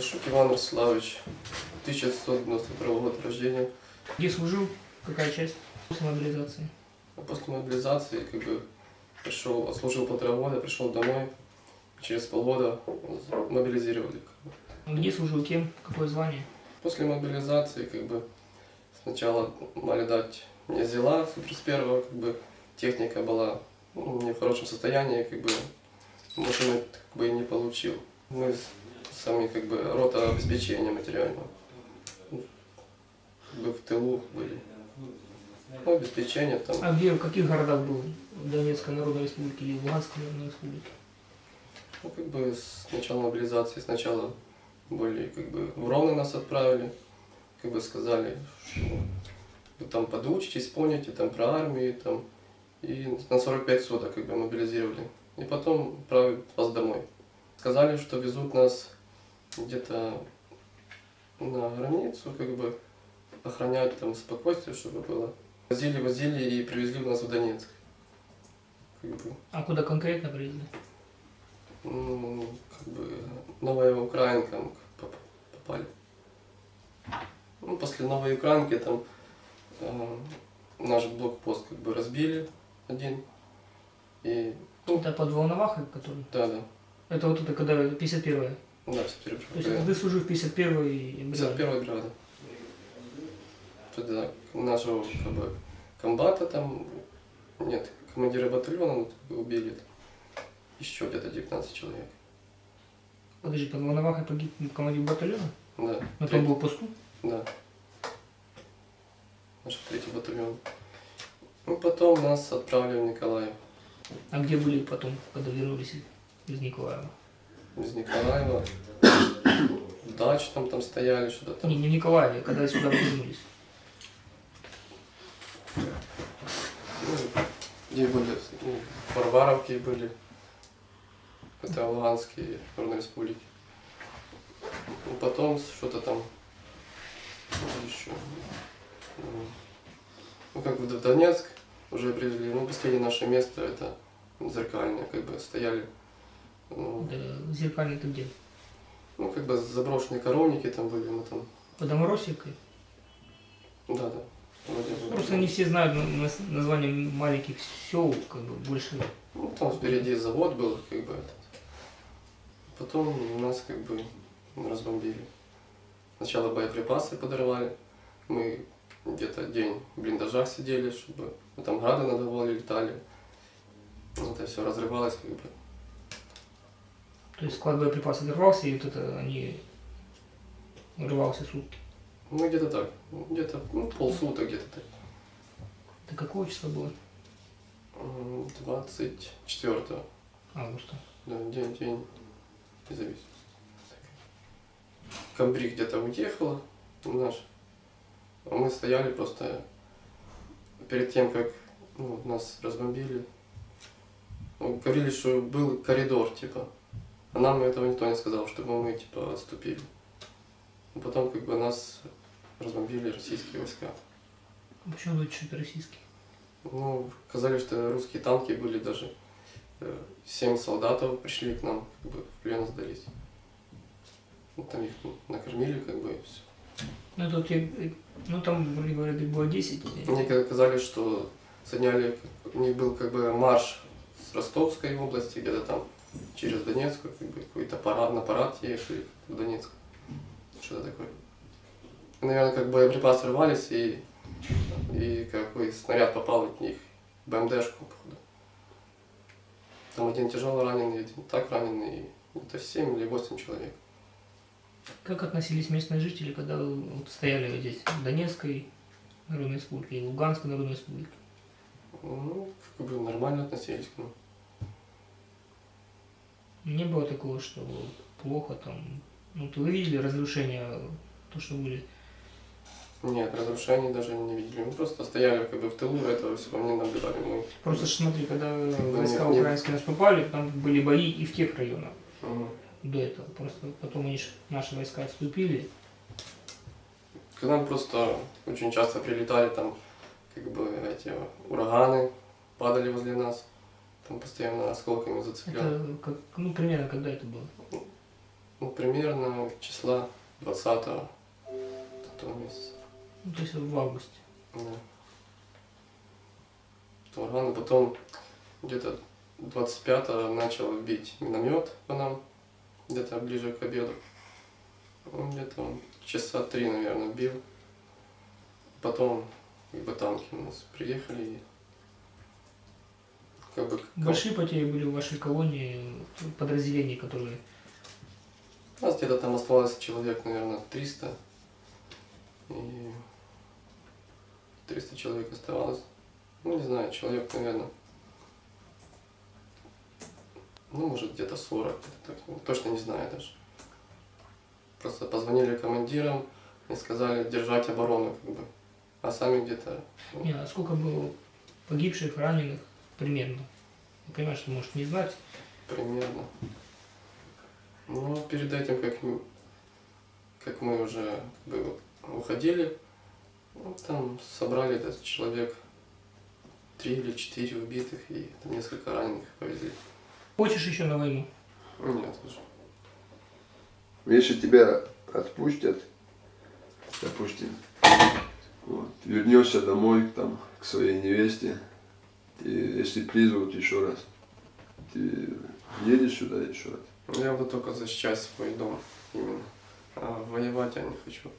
Шук Иван Рославович, 1992 года рождения. Где служил? Какая часть? После мобилизации. А После мобилизации как бы пришел, отслужил полтора года, пришел домой. Через полгода мобилизировали. А Где служил? Кем? Какое звание? После мобилизации как бы сначала мали дать мне взяла с 31 как бы техника была ну, не в хорошем состоянии, как бы машины как бы и не получил. Мы с- сами как бы рота обеспечения материального. Как бы в тылу были. Ну, обеспечение там. А где, в каких городах был? В Донецкой Народной Республике или в Луганской Народной Республике? Ну, как бы с начала мобилизации сначала были, как бы, в Ровно нас отправили, как бы сказали, что вы там подучитесь, помните, там про армию, там, и на 45 суток, как бы, мобилизировали. И потом отправят вас домой. Сказали, что везут нас где-то на границу, как бы, охранять там спокойствие, чтобы было. Возили, возили и привезли нас в Донецк. Как бы, А куда конкретно привезли? ну, как бы новая Украинка попали. Ну, после новой Украинки там э, наш блокпост как бы разбили один. И, ну, Это под Волновахой, который? да, да, Это вот это когда 51-я. Да, все То есть ты служил в 51-й бригаде? 51 бригада. Тогда нашего как бы, комбата там, нет, командира батальона ну, убили. Еще где-то 19 человек. Подожди, под Волновахой погиб командир батальона? Да. На том был посту? Да. Наш третий батальон. Ну, потом нас отправили в Николаев. А где были потом, когда вернулись из Николаева? Из Николаева. В даче там, там стояли, что-то там. Не, не в Николаеве, когда сюда вернулись. Ну, где были, ну, в Варваровке были. Это Луганские Народной Республики. Ну, потом что-то там еще. Ну, Ну, как бы в Донецк уже привезли. Ну, последнее наше место это зеркальное, как бы стояли. Ну, Да, зеркальный ты где? ну, как бы заброшенные коровники там были, мы там. Под Аморосикой? Да, да. Вроде. Просто не все знают на- название маленьких сел, как бы больше. Ну, там впереди завод был, как бы этот. Потом нас как бы разбомбили. Сначала боеприпасы подорвали. Мы где-то день в блиндажах сидели, чтобы ну, там грады над головой летали. Это все разрывалось, как бы. То есть склад боеприпасов взорвался, и вот это они вырывался сутки. Ну, где-то так. Где-то ну, полсуток где-то так. Это какого числа было? М, 24 Августа. Да, день, день независимости. Камбрик где-то уехала наш. А мы стояли просто перед тем, как ну, нас разбомбили. Говорили, что был коридор, типа. А нам этого никто не сказал, чтобы мы, типа, отступили. Ну, Потом, как бы, нас разбомбили российские войска. А Почему тут что-то российский? Ну, сказали, что русские танки были даже. э, Семь солдатов пришли к нам, как бы в плен сдались. Ну, там их накормили, как бы, и все. Ну, те, э, ну там, вроде говорят, их было 10. Мне ка- сказали, что сняли, у них был как бы марш с Ростовской области, где-то там через Донецкую, как бы какой-то парад, на парад ехали в Донецк. Что-то такое. Наверное, как боеприпасы рвались, и, и какой снаряд попал в них, БМДшку, походу. Там один тяжело раненый, один так раненый, это 7 или 8 человек. Как относились местные жители, когда вот стояли здесь, в Донецкой Народной Республике и Луганской Народной Республике? Ну, как бы нормально относились к нам. Не было такого, что плохо там. Ну, то вы видели разрушения, то, что были. Нет, разрушений даже не видели. Мы просто стояли как бы в тылу, этого всего не наблюдали. Мы Просто смотри, когда Ну, войска нет, нет. украинские наступали, там были бои и в тех районах Мгм. до этого. Просто потом они наши войска отступили. К нам просто очень часто прилетали там как бы эти ураганы, падали возле нас, там постоянно осколками зацепляли. Это как, ну, примерно когда это было? Ну, примерно числа 20 этого месяца. Ну, то есть в августе. Да. Ураган, потом где-то 25 начал бить миномет по нам, где-то ближе к обеду. Он где-то он часа три, наверное, бил. Потом как бы танки у нас приехали и как бы Большие потери были в вашей колонии, подразделений, которые... У нас где-то там оставалось человек, наверное, 300. И 300 человек оставалось. Ну, не знаю, человек, наверное, ну, может, где-то 40. где-то так, ну, точно не знаю даже. Просто позвонили командирам и сказали держать оборону, как бы. А сами где-то... ну, Не, а сколько было погибших, раненых примерно? Я понимаю, что может не знать. Примерно. Ну, перед этим, как, как мы уже как бы, уходили, ну, там собрали этот человек три или четыре убитых и там несколько раненых повезли. Хочешь еще на войну? Нет, уже. Если тебя отпустят, допустим, вот, вернешься домой там, к своей невесте, и если призовут еще раз, ты едешь сюда еще раз? Я буду только защищать свой дом именно. А воевать я не хочу.